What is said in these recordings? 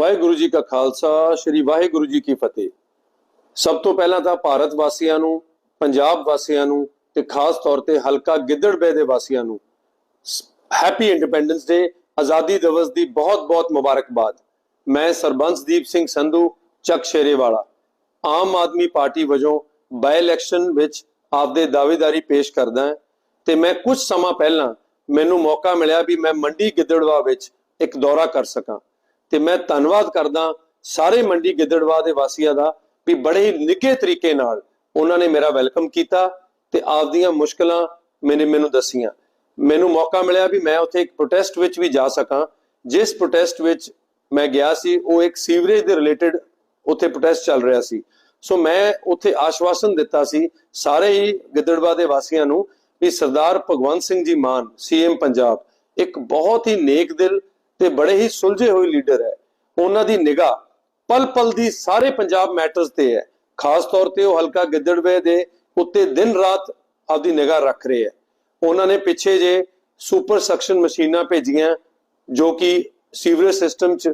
ਵਾਹਿਗੁਰੂ ਜੀ ਕਾ ਖਾਲਸਾ, ਸ੍ਰੀ ਵਾਹਿਗੁਰੂ ਜੀ ਕੀ ਫਤਿਹ। ਸਭ ਤੋਂ ਪਹਿਲਾਂ ਤਾਂ ਭਾਰਤ ਵਾਸੀਆਂ ਨੂੰ, ਪੰਜਾਬ ਵਾਸੀਆਂ ਨੂੰ ਤੇ ਖਾਸ ਤੌਰ ਤੇ ਹਲਕਾ ਗਿੱਦੜਬੇ ਦੇ ਵਾਸੀਆਂ ਨੂੰ, ਹੈਪੀ ਇੰਡੀਪੈਂਡੈਂਸ ਡੇ, ਆਜ਼ਾਦੀ ਦਿਵਸ ਦੀ ਬਹੁਤ-ਬਹੁਤ ਮੁਬਾਰਕਬਾਦ। ਮੈਂ ਸਰਬੰਸਦੀਪ ਸਿੰਘ ਸੰਧੂ, ਚੱਕ ਸ਼ੇਰੇਵਾਲਾ ਆਮ ਆਦਮੀ ਪਾਰਟੀ ਵਜੋਂ ਬਾਈ ਇਲੈਕਸ਼ਨ ਵਿੱਚ ਆਪਦੇ ਦਾਅਵੇਦਾਰੀ ਪੇਸ਼ ਕਰਦਾ ਹਾਂ ਤੇ ਮੈਂ ਕੁਝ ਸਮਾਂ ਪਹਿਲਾਂ ਮੈਨੂੰ ਮੌਕਾ ਮਿਲਿਆ ਵੀ ਮੈਂ ਮੰਡੀ ਗਿੱਦੜਵਾ ਵਿੱਚ ਇੱਕ ਦੌਰਾ ਕਰ ਸਕਾਂ। ਤੇ ਮੈਂ ਧੰਨਵਾਦ ਕਰਦਾ ਸਾਰੇ ਮੰਡੀ ਗਿੱਦੜਵਾ ਦੇ ਵਾਸੀਆਂ ਦਾ ਵੀ ਬੜੇ ਹੀ ਨਿੱਘੇ ਤਰੀਕੇ ਨਾਲ ਉਹਨਾਂ ਨੇ ਮੇਰਾ ਵੈਲਕਮ ਕੀਤਾ ਤੇ ਆਪਦੀਆਂ ਮੁਸ਼ਕਲਾਂ ਮੈਨੇ ਮੈਨੂੰ ਦੱਸੀਆਂ। ਮੈਨੂੰ ਮੌਕਾ ਮਿਲਿਆ ਵੀ ਮੈਂ ਉੱਥੇ ਇੱਕ ਪ੍ਰੋਟੈਸਟ ਵਿੱਚ ਵੀ ਜਾ ਸਕਾਂ। ਜਿਸ ਪ੍ਰੋਟੈਸਟ ਵਿੱਚ ਮੈਂ ਗਿਆ ਸੀ, ਉਹ ਇੱਕ ਸੀਵਰੇਜ ਦੇ ਰਿਲੇਟਡ ਉੱਥੇ ਪ੍ਰੋਟੈਸਟ ਚੱਲ ਰਿਹਾ ਸੀ। ਸੋ ਮੈਂ ਉੱਥੇ ਆਸ਼ਵਾਸਨ ਦਿੱਤਾ ਸੀ ਸਾਰੇ ਹੀ ਗਿੱਦੜਵਾ ਦੇ ਵਾਸੀਆਂ ਨੂੰ ਵੀ ਸਰਦਾਰ ਭਗਵੰਤ ਸਿੰਘ ਜੀ ਮਾਨ ਸੀਐਮ ਪੰਜਾਬ, ਇੱਕ ਬਹੁਤ ਹੀ ਨੇਕ ਦਿਲ ਤੇ ਬੜੇ ਹੀ ਸੁਲਝੇ ਹੋਏ ਲੀਡਰ ਹੈ। ਉਹਨਾਂ ਦੀ ਨਿਗਾਹ ਪਲ ਪਲ ਦੀ ਸਾਰੇ ਪੰਜਾਬ ਮੈਟਰਸ ਤੇ ਹੈ। ਖਾਸ ਤੌਰ ਤੇ ਉਹ ਹਲਕਾ ਗਿੱਦੜਵੇ ਦੇ ਉੱਤੇ ਦਿਨ ਰਾਤ ਆਪਦੀ ਨਿਗਾਹ ਰੱਖ ਰਹੇ ਹੈ। ਉਹਨਾਂ ਨੇ ਪਿੱਛੇ ਜੇ ਸੁਪਰ ਸਕਸ਼ਨ ਮਸ਼ੀਨਾਂ ਭੇਜੀਆਂ, ਜੋ ਕਿ ਸੀਵਰੇਜ ਸਿਸਟਮ ਚ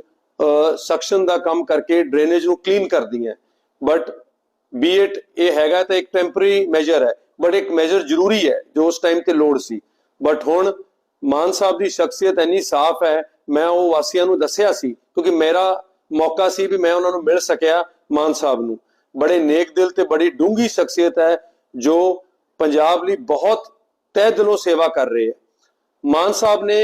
ਸਕਸ਼ਨ ਦਾ ਕੰਮ ਕਰਕੇ ਡਰੇਨੇਜ ਨੂੰ ਕਲੀਨ ਕਰਦੀਆਂ ਬਟ ਬੀ ਇਟ ਇਹ ਹੈਗਾ ਤਾਂ ਇੱਕ ਟੈਂਪਰੇਰੀ ਮੈਜਰ ਹੈ। ਬਟ ਇੱਕ ਮੈਜਰ ਜ਼ਰੂਰੀ ਹੈ, ਜੋ ਉਸ ਟਾਈਮ ਤੇ ਲੋੜ ਸੀ। ਬਟ ਹੁਣ ਮਾਨ ਸਾਹਿਬ ਦੀ ਸ਼ਖਸੀਅਤ ਇੰਨੀ ਸਾਫ਼ ਹੈ ਮੈਂ ਉਹ ਵਾਸੀਆਂ ਨੂੰ ਦੱਸਿਆ ਸੀ, ਕਿਉਂਕਿ ਮੇਰਾ ਮੌਕਾ ਸੀ ਵੀ ਮੈਂ ਉਹਨਾਂ ਨੂੰ ਮਿਲ ਸਕਿਆ ਮਾਨ ਸਾਹਿਬ ਨੂੰ। ਬੜੇ ਨੇਕ ਦਿਲ ਤੇ ਬੜੀ ਡੂੰਗੀ ਸ਼ਖਸੀਅਤ ਹੈ, ਜੋ ਪੰਜਾਬ ਲਈ ਬਹੁਤ ਤਹਿ ਦਿਲੋਂ ਸੇਵਾ ਕਰ ਰਹੇ ਹੈ। ਮਾਨ ਸਾਹਿਬ ਨੇ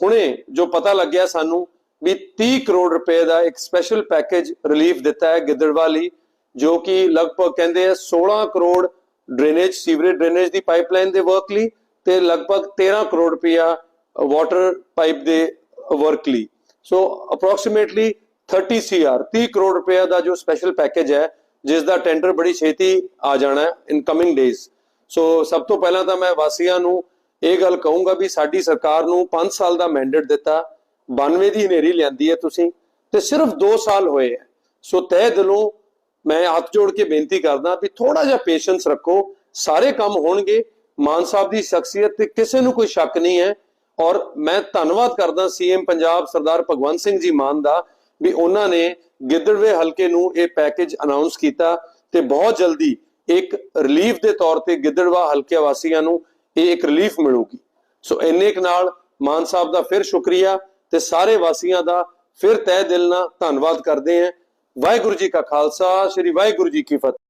ਹੁਣੇ ਜੋ ਪਤਾ ਲੱਗਿਆ ਸਾਨੂੰ ਵੀ 30 ਕਰੋੜ ਰੁਪਏ ਦਾ ਇੱਕ ਸਪੈਸ਼ਲ ਪੈਕੇਜ ਰਿਲੀਫ ਦਿੱਤਾ ਹੈ ਗਿੱਦੜਵਾ ਲਈ, ਜੋ ਕਿ ਲਗਭਗ ਕਹਿੰਦੇ ਆ 16 ਕਰੋੜ ਡਰੇਨੇਜ ਸੀਵਰੇਜ ਡਰੇਨੇਜ ਦੀ ਪਾਈਪਲਾਈਨ ਦੇ ਵਰਕ ਲਈ ਤੇ ਲਗਭਗ 13 ਕਰੋੜ ਰੁਪਇਆ ਵਾਟਰ ਪਾਈਪ ਦੇ work so approximately 30 CR 30 crore ਰੁਪਇਆ ਦਾ ਜੋ ਸਪੈਸ਼ਲ ਪੈਕੇਜ ਹੈ, ਜਿਸ ਦਾ ਟੈਂਡਰ ਬੜੀ ਛੇਤੀ ਆ ਜਾਣਾ ਹੈ ਇਨ ਕਮਿੰਗ ਡੇਜ਼ ਸੋ ਸਭ ਤੋਂ ਪਹਿਲਾਂ ਤਾਂ ਮੈਂ ਵਾਸੀਆਂ ਨੂੰ ਇਹ ਗੱਲ ਕਹੂੰਗਾ ਵੀ ਸਾਡੀ ਸਰਕਾਰ ਨੂੰ 5 ਸਾਲ ਦਾ ਮੈਂਡੇਟ ਦਿੱਤਾ 92 ਦੀ ਹਨੇਰੀ ਲਿਆਂਦੀ ਹੈ ਤੁਸੀਂ, ਤੇ ਸਿਰਫ 2 ਸਾਲ ਹੋਏ ਹੈ। ਸੋ ਤਹਿ ਦਿਲੋਂ ਮੈਂ ਹੱਥ ਜੋੜ ਕੇ ਬੇਨਤੀ ਕਰਦਾ ਵੀ ਥੋੜਾ ਜਿਹਾ ਪੇਸ਼ੈਂਸ ਰੱਖੋ, ਸਾਰੇ ਕੰਮ ਹੋਣਗੇ, ਮਾਨ ਸਾਹਿਬ ਦੀ ਸ਼ਖਸੀਅਤ ਤੇ ਕਿਸੇ ਨੂੰ ਕੋਈ ਸ਼ੱਕ ਨਹੀਂ ਹੈ ਔਰ ਮੈਂ ਧੰਨਵਾਦ ਕਰਦਾ ਸੀਐਮ ਪੰਜਾਬ ਸਰਦਾਰ ਭਗਵੰਤ ਸਿੰਘ ਜੀ ਮਾਨ ਦਾ ਵੀ ਉਹਨਾਂ ਨੇ ਗਿੱਦੜਵੇ ਹਲਕੇ ਨੂੰ ਇਹ ਪੈਕੇਜ ਅਨਾਉਂਸ ਕੀਤਾ ਤੇ ਬਹੁਤ ਜਲਦੀ ਇੱਕ ਰਿਲੀਫ ਦੇ ਤੌਰ ਤੇ ਗਿੱਦੜਵਾ ਹਲਕੇ ਵਾਸੀਆਂ ਨੂੰ ਇਹ ਇੱਕ ਰਿਲੀਫ ਮਿਲੂਗੀ। ਸੋ ਇੰਨੇ ਕੁ ਨਾਲ ਮਾਨ ਸਾਹਿਬ ਦਾ ਫਿਰ ਸ਼ੁਕਰੀਆ ਤੇ ਸਾਰੇ ਵਾਸੀਆਂ ਦਾ ਫਿਰ ਤਹਿ ਦਿਲ ਨਾਲ ਧੰਨਵਾਦ ਕਰਦੇ ਹਾਂ। ਵਾਹਿਗੁਰੂ ਜੀ ਕਾ ਖਾਲਸਾ, ਸ੍ਰੀ ਵਾਹਿਗੁਰੂ ਜੀ ਕੀ ਫਤਿਹ।